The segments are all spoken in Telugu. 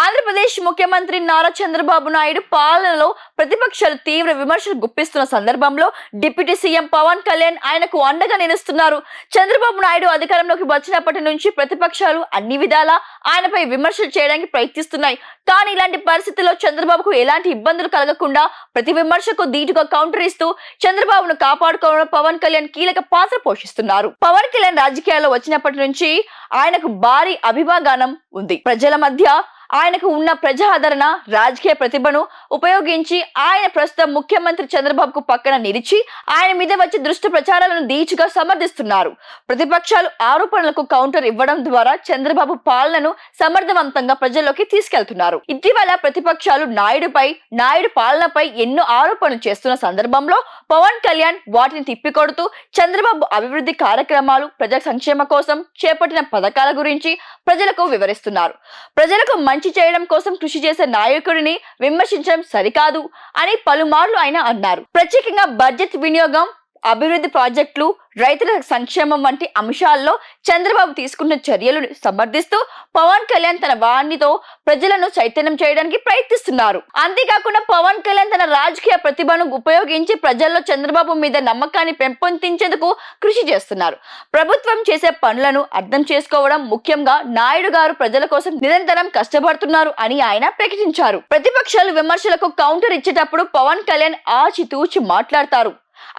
ఆంధ్రప్రదేశ్ ముఖ్యమంత్రి నారా చంద్రబాబు నాయుడు పాలనలో ప్రతిపక్షాలు తీవ్ర విమర్శలు గుప్పిస్తున్న సందర్భంలో డిప్యూటీ సీఎం పవన్ కళ్యాణ్ ఆయనకు అండగా నిలుస్తున్నారు. చంద్రబాబు నాయుడు అధికారంలోకి వచ్చినప్పటి నుంచి ప్రతిపక్షాలు అన్ని విధాలా ఆయనపై విమర్శలు చేయడానికి ప్రయత్నిస్తున్నాయి. కానీ ఇలాంటి పరిస్థితుల్లో చంద్రబాబుకు ఎలాంటి ఇబ్బందులు కలగకుండా ప్రతి విమర్శకు ధీటుగా కౌంటర్ ఇస్తూ చంద్రబాబును కాపాడుకోవడం పవన్ కళ్యాణ్ కీలక పాత్ర పోషిస్తున్నారు. పవన్ కళ్యాణ్ రాజకీయాల్లో వచ్చినప్పటి నుంచి ఆయనకు భారీ అభిమాగానం ఉంది. ప్రజల మధ్య ఆయనకు ఉన్న ప్రజాదరణ రాజకీయ ప్రతిభను ఉపయోగించి ఆయన ప్రస్తుతం ముఖ్యమంత్రి చంద్రబాబుకు పక్కన నిలిచి ఆయన మీద వచ్చే దృష్టి ప్రచారాలను దీచుగా సమర్థిస్తున్నారు. ప్రతిపక్షాలు ఆరోపణలకు కౌంటర్ ఇవ్వడం ద్వారా చంద్రబాబు పాలనను సమర్థవంతంగా ప్రజల్లోకి తీసుకెళ్తున్నారు. ఇటీవల ప్రతిపక్షాలు నాయుడుపై నాయుడు పాలనపై ఎన్నో ఆరోపణలు చేస్తున్న సందర్భంలో పవన్ కళ్యాణ్ వాటిని తిప్పికొడుతూ చంద్రబాబు అభివృద్ధి కార్యక్రమాలు ప్రజా సంక్షేమ కోసం చేపట్టిన పథకాల గురించి ప్రజలకు వివరిస్తున్నారు. ప్రజలకు మంచి చేయడం కోసం కృషి చేసే నాయకుడిని విమర్శించడం సరికాదు అని పలుమార్లు ఆయన అన్నారు. ప్రత్యేకంగా బడ్జెట్ వినియోగం అభివృద్ధి ప్రాజెక్టులు రైతుల సంక్షేమం వంటి అంశాల్లో చంద్రబాబు తీసుకున్న చర్యలను సమర్థిస్తూ పవన్ కళ్యాణ్ తన వాణితో ప్రజలను చైతన్యం చేయడానికి ప్రయత్నిస్తున్నారు. అంతేకాకుండా పవన్ కళ్యాణ్ తన రాజకీయ ప్రతిభను ఉపయోగించి ప్రజల్లో చంద్రబాబు మీద నమ్మకాన్ని పెంపొందించేందుకు కృషి చేస్తున్నారు. ప్రభుత్వం చేసే పనులను అర్థం చేసుకోవడం ముఖ్యంగా నాయుడు గారు ప్రజల కోసం నిరంతరం కష్టపడుతున్నారు అని ఆయన ప్రకటించారు. ప్రతిపక్షాలు విమర్శలకు కౌంటర్ ఇచ్చేటప్పుడు పవన్ కళ్యాణ్ ఆచితూచి మాట్లాడతారు.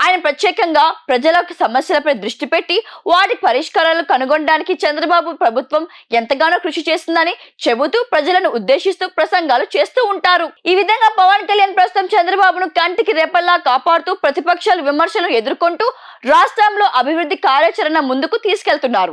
ఆయన ప్రత్యేకంగా ప్రజల సమస్యలపై దృష్టి పెట్టి వాటి పరిష్కారాలు కనుగొనడానికి చంద్రబాబు ప్రభుత్వం ఎంతగానో కృషి చేస్తుందని చెబుతూ ప్రజలను ఉద్దేశిస్తూ ప్రసంగాలు చేస్తూ ఉంటారు. ఈ విధంగా పవన్ కళ్యాణ్ ప్రస్తుతం చంద్రబాబును కంటికి రేపల్లా కాపాడుతూ ప్రతిపక్షాలు విమర్శలు ఎదుర్కొంటూ రాష్ట్రంలో అభివృద్ధి కార్యాచరణ ముందుకు తీసుకెళ్తున్నారు.